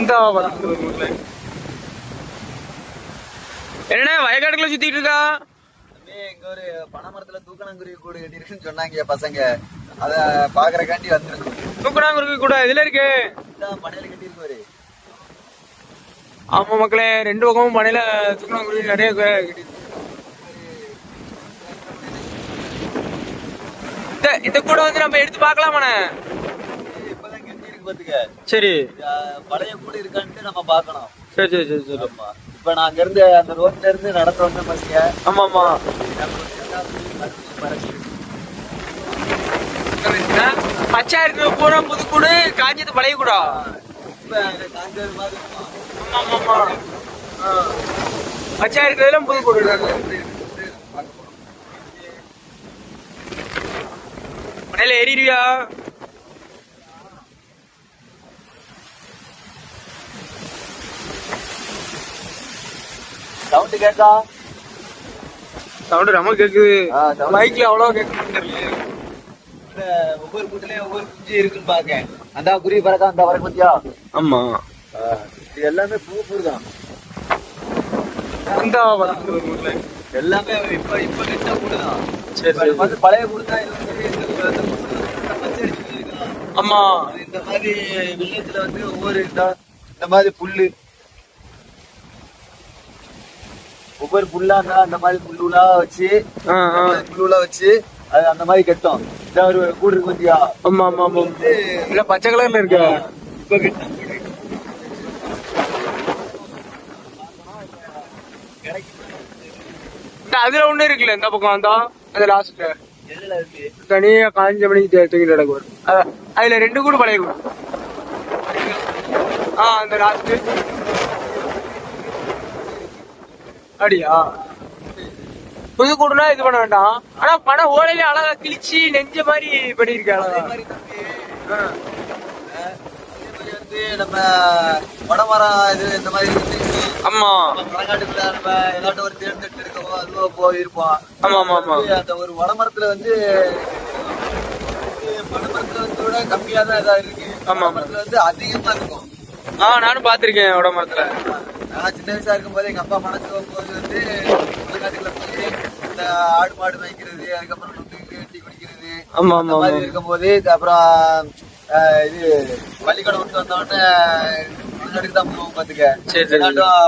இந்த என்னண்ணே வயக்காட்டுக்குள்ள சுத்திட்டு இருக்கா? இங்க ஒரு பனைமரத்துல தூக்கணங்குருவி கூடு கட்டிருக்குன்னு சொன்னாங்க பசங்க. அத பாக்குறக்காண்டி வந்திருக்கோம் தூக்குனாங்க கூட இதுல இருக்கு? பனையில கட்டியிருக்கோரு ஆமா மக்களே ரெண்டு பக்கமும் மனையில தூக்குனாங்க நிறைய கட்டிருக்கு. இந்த கூட வந்து நம்ம எடுத்து பார்க்கலாமாண்ணே? பாத்துக்க. சரி. பழைய கூடு இருக்கான்ட்டு நம்ம பார்க்கணும். சரி சரி சரி சரி. இப்ப நான் அங்க இருந்து அந்த ரோட்ல இருந்து நடந்து வந்த பசங்க ஆமா ஆமா. பச்சை பூரா புது கூடு காஞ்சது பழைய கூடா? காஞ்சது மாதிரி. ஆமா ஆமா. பச்சை இருக்கிறதுல புது கூடு மனையில ஏறிடுவியா? சவுண்ட் கேட்டா சவுண்ட் ரொம்ப கேக்குது. மைக்ல அவ்வளவு கேட்க இந்த ஒவ்வொரு கூட்டுலயும் ஒவ்வொரு குஞ்சு இருக்குன்னு பாக்கேன் அந்த குருவி பறக்க அந்த பறக்க பத்தியா? ஆமா. இது எல்லாமே பூ பூ தான் எல்லாமே இப்ப இப்ப கெட்ட கூடு தான். சரி வந்து பழைய கூடு தான். ஆமா. இந்த மாதிரி வில்லேஜ்ல வந்து ஒவ்வொரு இந்த மாதிரி புல்லு ஒவ்வொரு புல்லா இருந்தா அந்த மாதிரி புல்லுலா வச்சு. புல்லுலா வச்சு அது அந்த மாதிரி கட்டும். இந்த ஒரு கூடு இருக்கு பத்தியா? ஆமா ஆமா ஆமா. வந்து இல்ல பச்சை கலர்ல இருக்கு. இப்ப கெட்ட கூடு இந்த அதுல ஒண்ணு இருக்குல்ல இந்த பக்கம் வந்தா அது லாஸ்ட்ல தனியா காஞ்ச மணிக்கு தூக்கிட்டு நடக்கும் அ- அதுல ரெண்டு கூட பழைய கூட. ஆ அந்த லாஸ்ட் அப்படியா? புது கூடுனா இது பண்ண வேண்டாம். ஆனா பணம் ஓலையில அழகா கிழிச்சு நெஞ்ச மாதிரி பண்ணிருக்க அதே அழகா மாதிரி தம்பி ஆ. அஹ், அதே மாதிரி வந்து நம்ம வடமரம் இது இந்த மாதிரி ஆமா. மரக்காட்டுக்குள்ள நம்ம ஏதாட்டும் ஒரு தேர்ந்தெடுத்து இருக்கவோ அதுவோ போய் இருப்போம் ஆமா ஆமா. ஆமா அந்த ஒரு வடமரத்துல வந்து வடமரத்துல வந்து விட கம்மியா தான் இதா இருக்கு. ஆமா. வடமரத்துல வந்து அதிகமா இருக்கும். ஆ நானும் பாத்திருக்கேன் உட மரத்துல நான் சின்ன வயசா இருக்கும் போது எங்க அப்பா மனசு போகும்போது வந்து வடக்காட்டுக்குள்ள போய் இந்த ஆடு மாடு மேய்க்கிறது அதுக்கப்புறம் நுங்கு டீ குடிக்கிறது ஆமா அந்த மாதிரி ஆமா. இருக்கும்போது அப்புறம் இது பள்ளிக்கூடம் விட்டு வந்த உடனே வெளிநாட்டுக்கு தான் போவோம் பாத்துக்க சரி,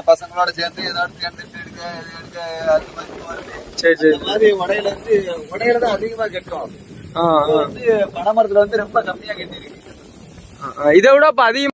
பசங்களோட சேர்ந்து ஏதாவது தேர்ந்தெடுத்து எடுக்க எடுக்க அது மாதிரி போறது. சரி சரி. மாதிரி உடையில வந்து உடையில தான் அதிகமா கட்டும் இப்போ. வந்து பனைமரத்துல வந்து ரொம்ப கம்மியா கட்டியிருக்கு. ஆ, இதை விட அப்ப அதிகம்